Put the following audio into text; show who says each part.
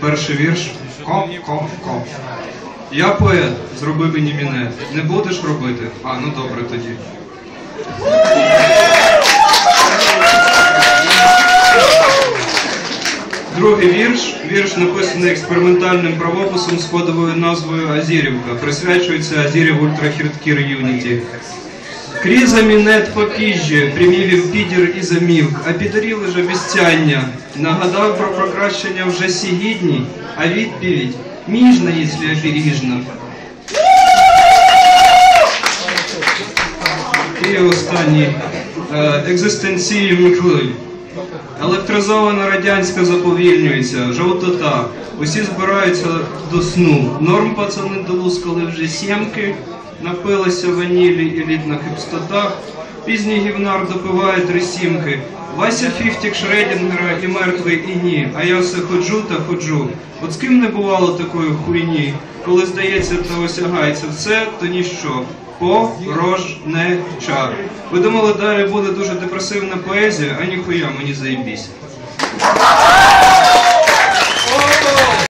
Speaker 1: Перший вірш. Ком, ком, ком. Я поет, зроби мені мінет. Не будеш робити? А, ну добре тоді. Другий вірш. Вірш написаний експериментальним правописом з кодовою назвою Азірівка. Присвячується Азірів Ультрахірткір Юніті. Кріза мінет попіжжя, примівів підір і замівк, а підоріли ж обіцяння. Нагадав про прокращення вже сігідні, а відповідь міжна, якщо оберіжна. І останній е, екзистенції Микли. Електризована радянська заповільнюється, жовтота. Усі збираються до сну. Норм пацани долускали вже сімки, напилися ванілі і лід на хипстотах. Пізній гівнар допиває три сімки. Вася фіфтік Шредінгера і мертвий і ні. А я все ходжу та ходжу. От з ким не бувало такої хуйні, коли здається та осягається все, то ніщо. Порожнеча. Ви думали, далі буде дуже депресивна поезія, а ніхуя мені заєбісь.